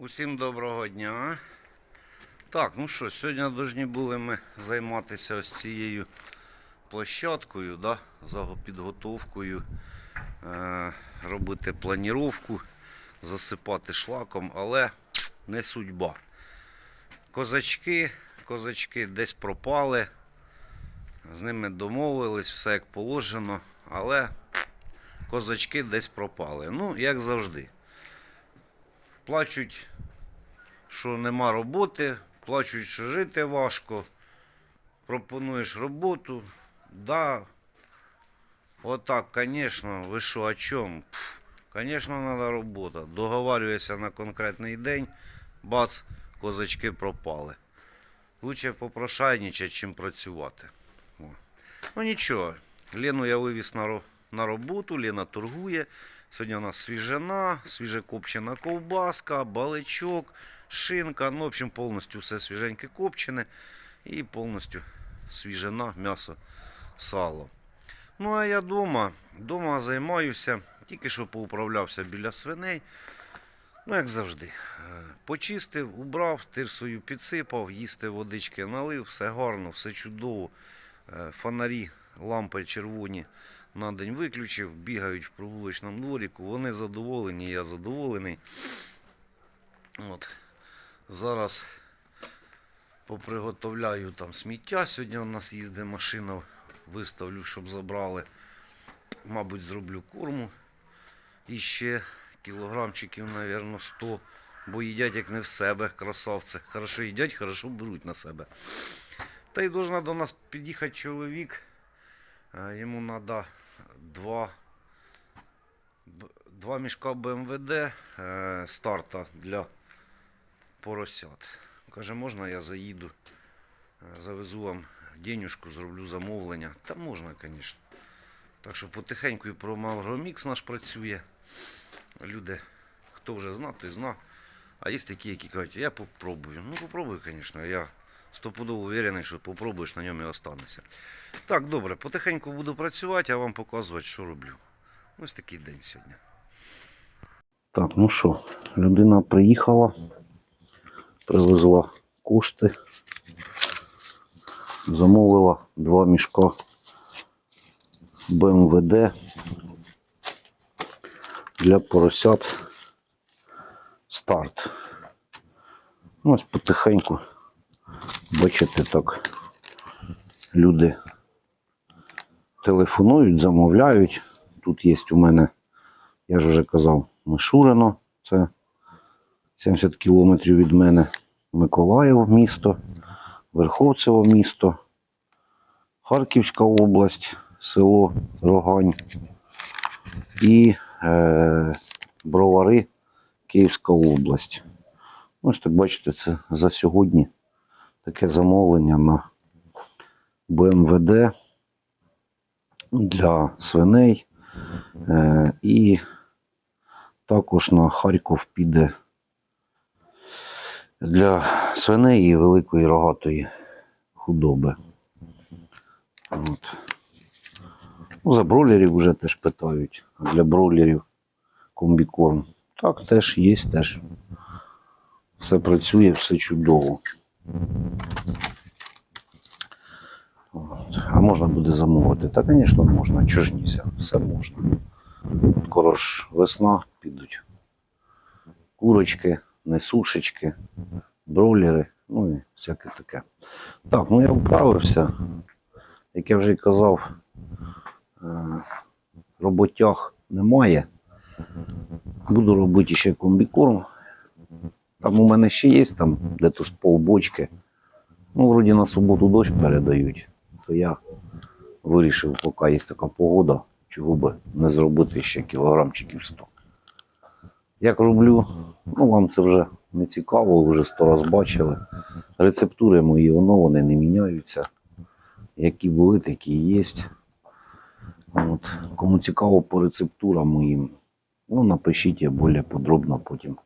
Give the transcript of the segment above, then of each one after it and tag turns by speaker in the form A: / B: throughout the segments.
A: Усім доброго дня. Так, ну що, сьогодні повинні були ми займатися ось цією площадкою, да, за підготовкою, е, робити планіровку, засипати шлаком, але не судьба. Козачки, козачки десь пропали, з ними домовились, все як положено, але козачки десь пропали. Ну, як завжди. Плачуть, що нема роботи, плачуть, що жити важко. Пропонуєш роботу. Да. Отак, звісно, ви що, о чому? Звісно, треба робота. Договарюєшся на конкретний день, бац, козачки пропали. Лучше попрошайничати, чим працювати. О. Ну нічого, Лену я вивіз на, на роботу, Лена торгує. Сьогодні у нас свіжина, свіжекопчена ковбаска, баличок, шинка. Ну, в общем, повністю все свіженьке копчене і повністю свіжина, м'ясо, сало. Ну, а я вдома, вдома займаюся, тільки що поуправлявся біля свиней. Ну, як завжди. Е, Почистив, убрав, тирсою підсипав, їсти водички налив, все гарно, все чудово. Е, Фонарі, лампи червоні на день виключив, бігають в прогулочному дворіку. Вони задоволені, я задоволений. От. Зараз поприготовляю там сміття. Сьогодні у нас їздить машина, виставлю, щоб забрали. Мабуть, зроблю корму. І ще кілограмчиків, мабуть, 100. Бо їдять як не в себе, красавці. Хорошо їдять, хорошо беруть на себе. Та й должна до нас під'їхати чоловік. Е, Йому треба два, два мішка БМВД е, старта для поросят. Каже, можна я заїду, е, завезу вам денюжку, зроблю замовлення. Та можна, звісно. Так що потихеньку про Малгромікс наш працює. Люди, хто вже зна, той зна. А є такі, які кажуть, я попробую. Ну, попробую, звісно. Я стопудово уверений, що попробуєш, на ньому і останешся. Так, добре, потихеньку буду працювати, а вам показувати, що роблю. Ось такий день сьогодні. Так, ну що, людина приїхала, привезла кошти, замовила два мішка БМВД для поросят старт. Ну, Ось потихеньку, бачите, так люди телефонують, замовляють. Тут є у мене, я ж вже казав, Мишурино, це 70 кілометрів від мене. Миколаїв місто, Верховцево місто, Харківська область, село Рогань і е, Бровари, Київська область. Ось так бачите, це за сьогодні таке замовлення на БМВД для свиней. Е, і також на Харків піде для свиней і великої рогатої худоби. От. Ну, за бройлерів вже теж питають. А для бройлерів комбікорм. Так, теж є, теж. Все працює, все чудово. А можна буде замовити? Та, звісно, можна. Нельзя? Все можна. Скоро ж весна підуть. Курочки, несушечки, бройлери, ну і всяке таке. Так, ну я вправився. Як я вже казав, е, роботяг немає. Буду робити ще комбікорм. Там у мене ще є там де-то з полбочки. Ну, вроді на суботу дощ передають. То я вирішив, поки є така погода, чого би не зробити ще кілограмчиків 100. Як роблю, ну вам це вже не цікаво, ви вже сто раз бачили. Рецептури мої, воно вони не міняються. Які були, такі і є. От. Кому цікаво по рецептурам моїм, ну напишіть, я більш подробно потім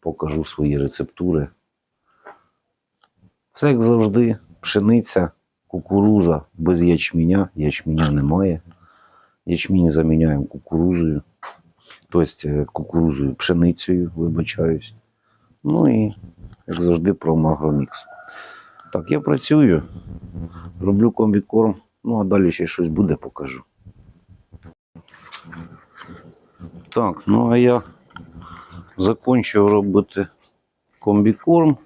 A: покажу свої рецептури. Це як завжди, пшениця, кукуруза без ячменя. Ячменя немає. Ячмінь заміняємо кукурузою. Тобто е, кукурузою, пшеницею, вибачаюсь.
B: Ну і, як завжди, про Магромікс. Так, я працюю, роблю комбікорм, ну а далі ще щось буде, покажу. Так, ну а я закінчив робити комбікорм.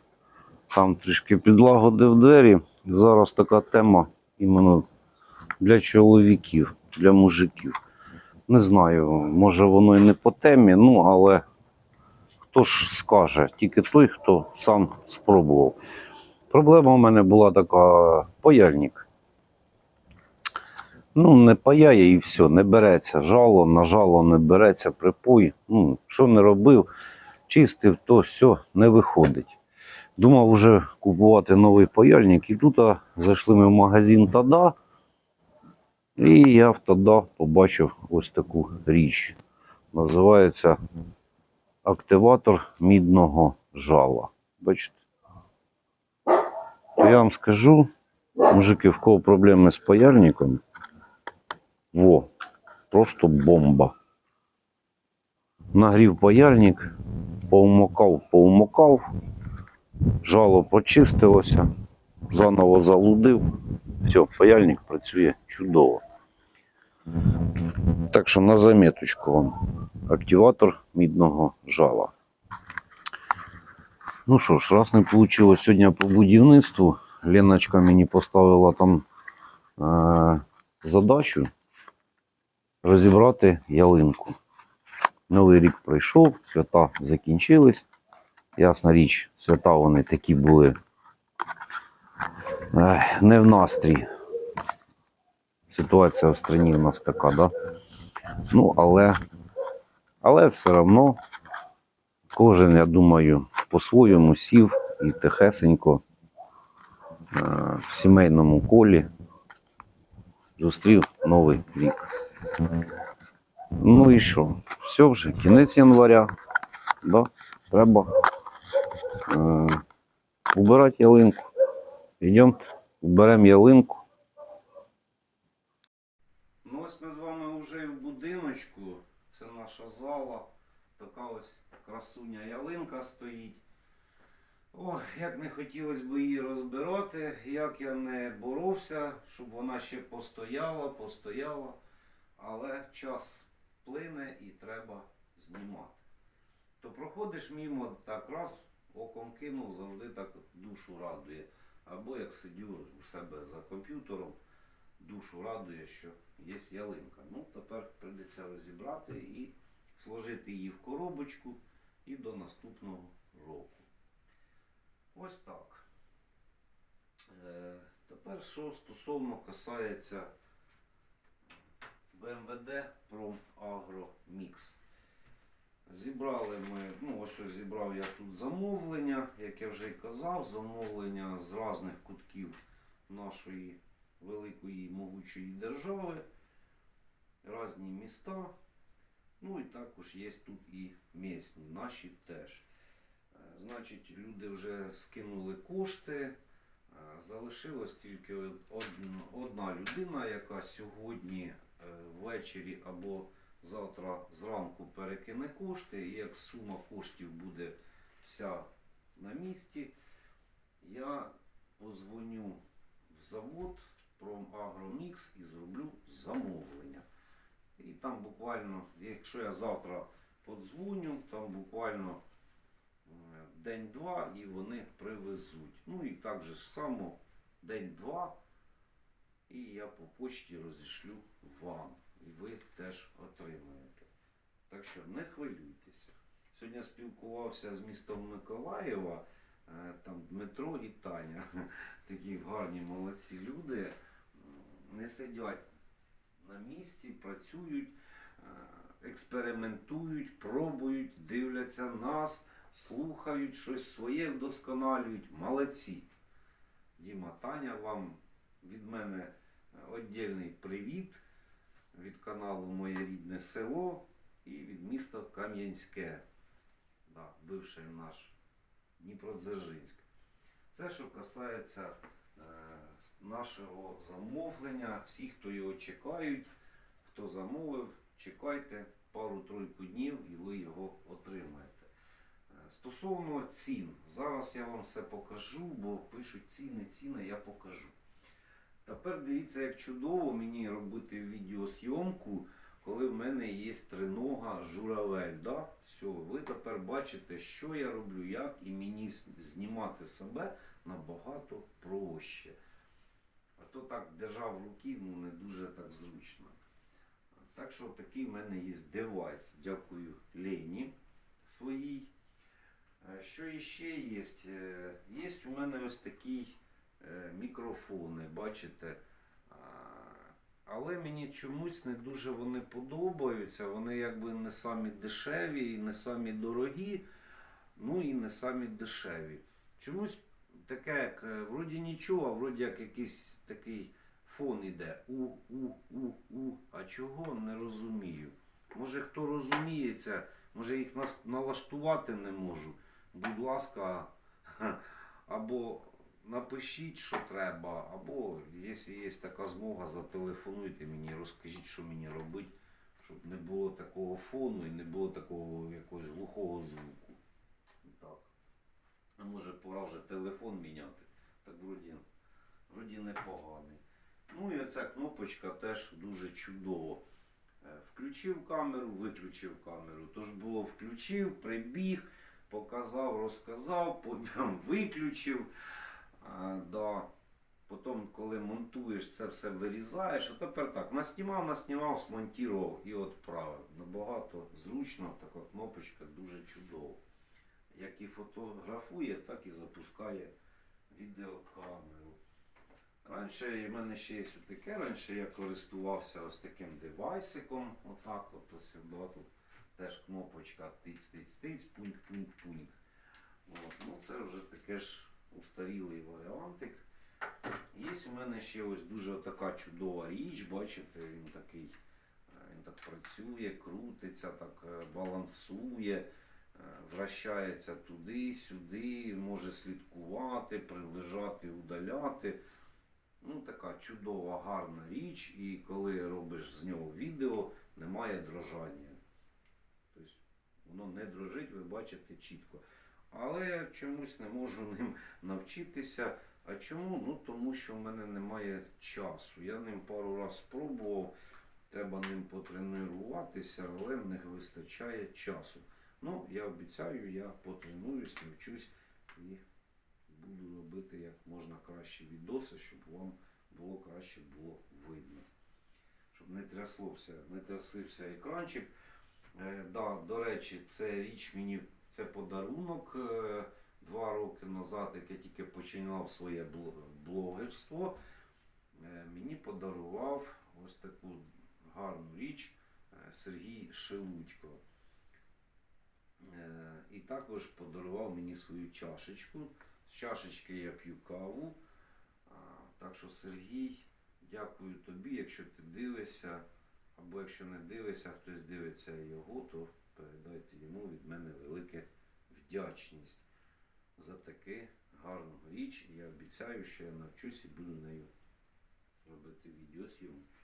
B: Там трішки підлагодив двері. Зараз така тема іменно для чоловіків, для мужиків. Не знаю, може воно і не по темі, ну але хто ж скаже, тільки той, хто сам спробував. Проблема у мене була така паяльник. Ну, не паяє і все, не береться. Жало, на жало не береться, припой. Ну, що не робив, чистив, то все не виходить. Думав вже купувати новий паяльник, і тут а, зайшли ми в магазин Тада. І я в Тада побачив ось таку річ. Називається активатор мідного жала. Бачите? Я вам скажу, мужики, в кого проблеми з паяльником, во, просто бомба. Нагрів паяльник, поумокав, поумокав, жало почистилося, заново залудив. Все, паяльник працює чудово. Так що на заметочку вам. Активатор мідного жала. Ну що ж, раз не вийшло сьогодні по будівництву, Леночка мені поставила там е- задачу розібрати ялинку. Новий рік пройшов, свята закінчились. Ясна річ, свята вони такі були е, не в настрій. Ситуація в країні в нас така, да? Ну, але, але все одно кожен, я думаю, по-своєму сів і тихесенько е, в сімейному колі зустрів Новий рік. Ну і що? Все вже, кінець января. Да? Треба е, убирати ялинку. Йдемо, уберемо ялинку.
A: Ну ось ми з вами вже в будиночку. Це наша зала. Така ось красуня ялинка стоїть. Ох, як не хотілося б її розбирати, як я не боровся, щоб вона ще постояла, постояла. Але час плине і треба знімати. То проходиш мімо, так раз оком кинув, завжди так душу радує. Або як сидю у себе за комп'ютером, душу радує, що є ялинка. Ну, тепер прийдеться розібрати і сложити її в коробочку і до наступного року. Ось так. Е, тепер що стосовно касається БМВД Пром Мікс. Зібрали ми, ну ось ось зібрав я тут замовлення, як я вже й казав, замовлення з різних кутків нашої великої могучої держави, різні міста. Ну і також є тут і місні, наші теж. Е, Значить, люди вже скинули кошти. Е, Залишилось тільки одна людина, яка сьогодні ввечері або завтра зранку перекине кошти. І як сума коштів буде вся на місці, я позвоню в завод Промагромікс і зроблю замовлення. І там буквально, якщо я завтра подзвоню, там буквально е, день-два і вони привезуть. Ну і так же само день-два. І я по почті розішлю вам. І ви теж отримаєте. Так що не хвилюйтеся. Сьогодні спілкувався з містом Миколаєва, е, там Дмитро і Таня. Такі гарні молодці люди. Не сидять на місці, працюють, е, експериментують, пробують, дивляться нас, слухають, щось своє вдосконалюють. Молодці. Діма, Таня, вам від мене віддільний привіт від каналу Моє рідне село і від міста Кам'янське, да, бивший наш Дніпродзержинськ. Це що касається е, нашого замовлення. Всі, хто його чекають, хто замовив, чекайте пару-тройку днів і ви його отримаєте. Е, Стосовно цін, зараз я вам все покажу, бо пишуть ціни, ціни, я покажу. Тепер дивіться, як чудово мені робити відеозйомку, коли в мене є тринога журавель. Да? Все, ви тепер бачите, що я роблю, як, і мені знімати себе набагато проще. А то так держав руки, ну не дуже так зручно. Так що такий в мене є девайс. Дякую Лені своїй. Е, Що іще є? Е, Є у мене ось такі е, мікрофони, бачите. Але мені чомусь не дуже вони подобаються. Вони якби не самі дешеві і не самі дорогі, ну і не самі дешеві. Чомусь таке, як е, вроді нічого, а вроді як якийсь такий фон іде. У, у, у, у. А чого не розумію. Може хто розуміється, може їх налаштувати не можу. Будь ласка, або напишіть, що треба, або якщо є така змога, зателефонуйте мені, розкажіть, що мені робити, щоб не було такого фону і не було такого якогось глухого звуку. Так. А може пора вже телефон міняти. Так вроді, вроді непоганий. Ну і оця кнопочка теж дуже чудово. Е, Включив камеру, виключив камеру. Тож було включив, прибіг, показав, розказав, потім виключив. Да. Потім, коли монтуєш, це все вирізаєш. А тепер так, наснімав, наснімав, смонтував і відправив. Набагато зручно, така кнопочка дуже чудова. Як і фотографує, так і запускає відеокамеру. Раніше в мене ще є таке, раніше я користувався ось таким девайсиком. Отак, от ось сюди тут теж кнопочка тиць-тиць-тиць, пуньк-пуньк-пуньк. Ну, це вже таке ж устарілий варіантик. Є у мене ще ось дуже така чудова річ, бачите, він такий, е, він так працює, крутиться, так е, балансує, е, вращається туди-сюди, може слідкувати, приближати, удаляти. Ну, така чудова, гарна річ, і коли робиш з нього відео, немає дрожання. Тобто воно не дрожить, ви бачите чітко. Але я чомусь не можу ним навчитися. А чому? Ну тому що в мене немає часу. Я ним пару разів спробував, треба ним потренуватися, але не вистачає часу. Ну, я обіцяю, я потренуюсь, навчусь і буду робити як можна краще відоси, щоб вам було краще було видно. Щоб не тряслося, не трясився екранчик. Е, да, до речі, це річ мені, це подарунок е, два роки назад, як я тільки починав своє блогерство. Е, мені подарував ось таку гарну річ е, Сергій Шелудько. І також подарував мені свою чашечку. З чашечки я п'ю каву. Так що, Сергій, дякую тобі, якщо ти дивишся, або якщо не дивишся, хтось дивиться його, то передайте йому від мене велике вдячність за таку гарну річ. Я обіцяю, що я навчусь і буду нею робити відеосйомки.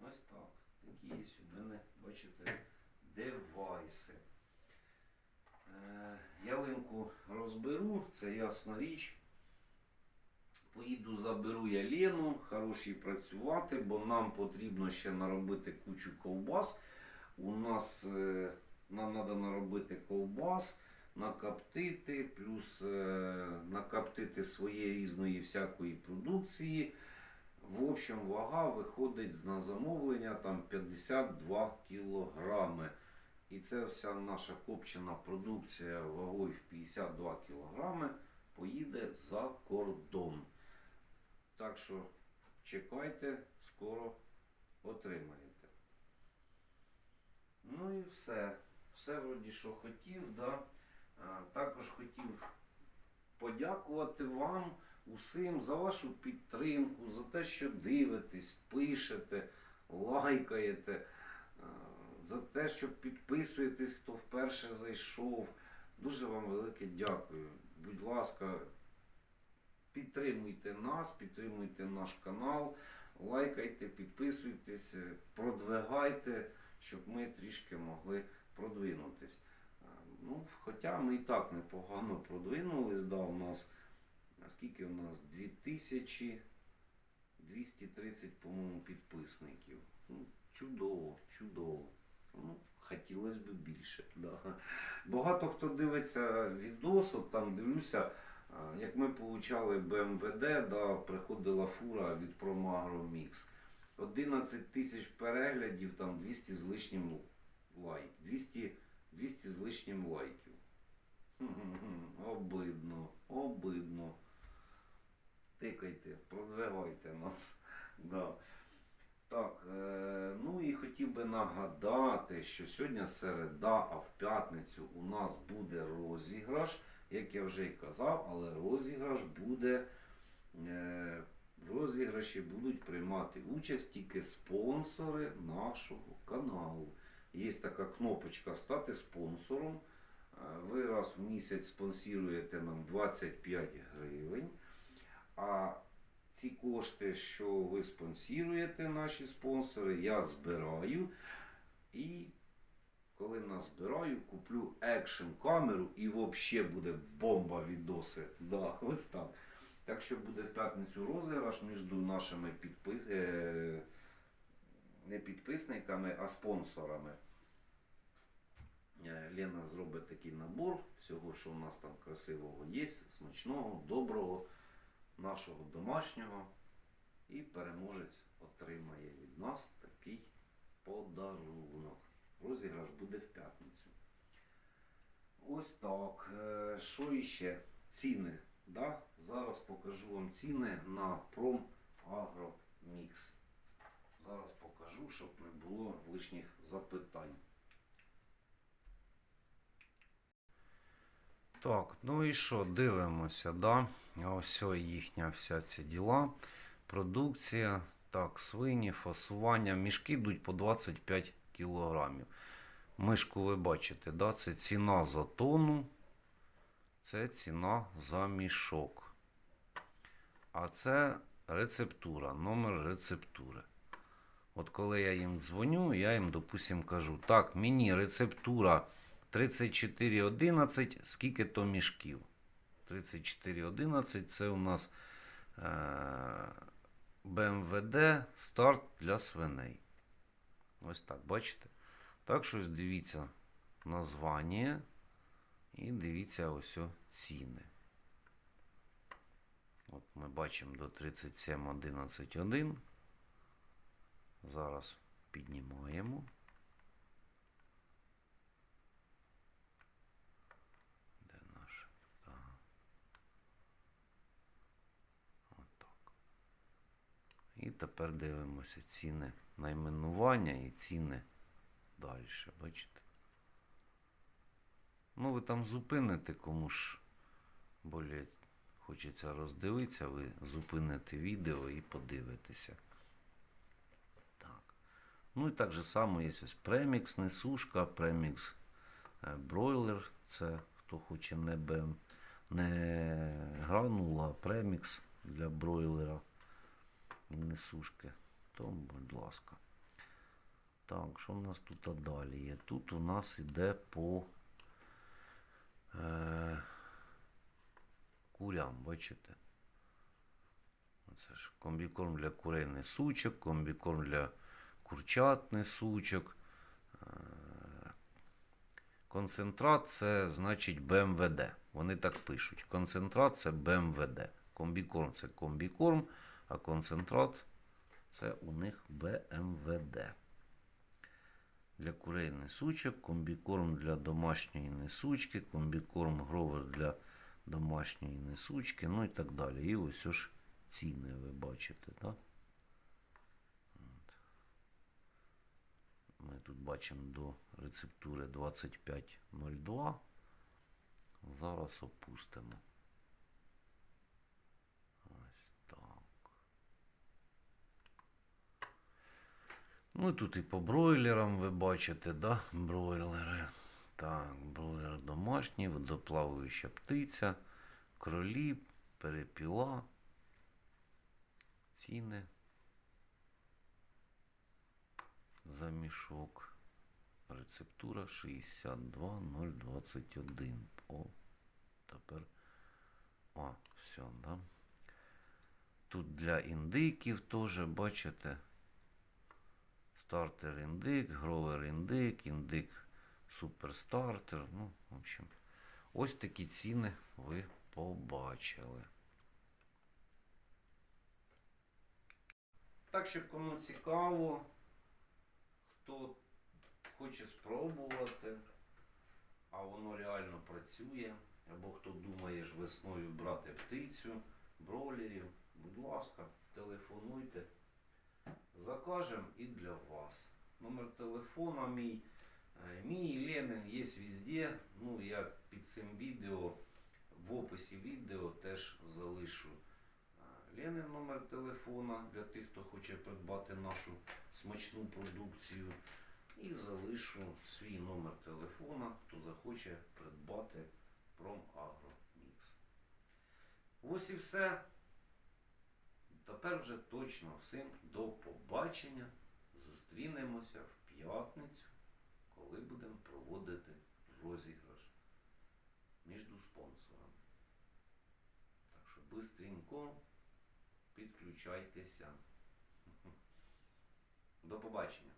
A: Ось так. Такі є у мене, бачите, девайси. Е, Ялинку розберу, це ясна річ. Поїду, заберу я Лену, хорошій працювати, бо нам потрібно ще наробити кучу ковбас. У нас е, нам треба наробити ковбас, накоптити, плюс е, накоптити своєї різної всякої продукції. В общем, вага виходить на замовлення там 52 кілограми. І це вся наша копчена продукція вагою в 52 кілограми поїде за кордон. Так що чекайте, скоро отримаєте. Ну і все. Все вроді, що хотів, да. Також хотів подякувати вам усім за вашу підтримку, за те, що дивитесь, пишете, лайкаєте, за те, що підписуєтесь, хто вперше зайшов. Дуже вам велике дякую. Будь ласка, підтримуйте нас, підтримуйте наш канал, лайкайте, підписуйтесь, продвигайте, щоб ми трішки могли продвинутись. Е,
B: Ну, хоча ми і так непогано продвинулись, да, у нас скільки у нас? 2230, по-моєму, підписників. Ну, чудово, чудово. Ну, хотілося б більше. Да. Багато хто дивиться відос, от там дивлюся, як ми получали БМВД, да, приходила фура від Промагро Мікс. 11 тисяч переглядів, там 200 з лишнім лайк. 200, 200 з лишнім лайків. Обидно, обидно. Тикайте, продвигайте нас. Да. Так, е, ну і хотів би нагадати, що сьогодні середа, а в п'ятницю у нас буде розіграш, як я вже й казав, але розіграш буде. В розіграші будуть приймати участь тільки спонсори нашого каналу. Є така кнопочка Стати спонсором. Е, Ви раз в місяць спонсоруєте нам 25 гривень. А ці кошти, що ви спонсоруєте, наші спонсори, я збираю. І коли назбираю, куплю екшн камеру і взагалі буде бомба відоси. Да, ось так. Так що буде в п'ятницю розіграш між нашими підпис... е, не підписниками, а спонсорами. Е, Лена зробить такий набор всього, що у нас там красивого є, смачного, доброго, нашого домашнього. І переможець отримає від нас такий подарунок. Розіграш буде в п'ятницю. Ось так. Е, Що іще? Ціни. Да? Зараз покажу вам ціни на Пром Зараз покажу, щоб не було лишніх запитань. Так, ну і що, дивимося, да? Ось їхня вся ці діла. Продукція, так, свині, фасування. Мішки йдуть по 25 кілограмів. Мишку ви бачите, да? це ціна за тонну, це ціна за мішок. А це рецептура, номер рецептури. От коли я їм дзвоню, я їм, допустим, кажу, так, мені рецептура 3411, скільки то мішків? 3411 це у нас е- БМВД старт для свиней. Ось так, бачите? Так що ось дивіться названня і дивіться ось ціни. От ми бачимо до 37.11.1. Зараз піднімаємо. Де наш? Так. Отак. І тепер дивимося ціни найменування і ціни далі. Бачите? Ну, ви там зупините кому ж более хочеться роздивитися, ви зупините відео і подивитеся. Так. Ну і так же само є ось премікс, несушка, премікс е, бройлер. Це хто хоче не БМ, не гранула, а премікс для бройлера і несушки. То, будь ласка. Так, що у нас тут далі є? Тут у нас іде по е, курям, бачите? Це ж комбікорм для курей несучок, комбікорм для курчат несучок. Е, Концентрат це значить БМВД. Вони так пишуть. Концентрат це БМВД. Комбікорм це комбікорм, а концентрат це у них БМВД. Для курей несучок, комбікорм для домашньої несучки, комбікорм гровер для домашньої несучки, ну і так далі. І ось ж ціни ви бачите, так? Ми тут бачимо до рецептури 2502. Зараз опустимо. Ось так. Ну тут і по бройлерам ви бачите, да? Бройлери. Так, бройлер домашній, водоплаваюча птиця, кролі, перепіла, ціни за мішок. Рецептура 62021. О, тепер. О, все, да. Тут для індиків теж, бачите. Стартер індик, гровер індик, індик суперстартер. Ну, в общем, ось такі ціни ви побачили. Так що кому цікаво, хто хоче спробувати, а воно реально працює, або хто думає ж весною брати птицю, бройлерів, будь ласка, телефонуйте. Закажемо і для вас. Номер телефона мій. е, Мій Ленин є везде. Ну, я під цим відео, в описі відео теж залишу е, Ленин номер телефона для тих, хто хоче придбати нашу смачну продукцію. І залишу свій номер телефона, хто захоче придбати Промагромікс. Ось і все. Тепер вже точно всім до побачення. Зустрінемося в п'ятницю, коли будемо проводити розіграш між спонсорами. Так що бистренько підключайтеся. До побачення.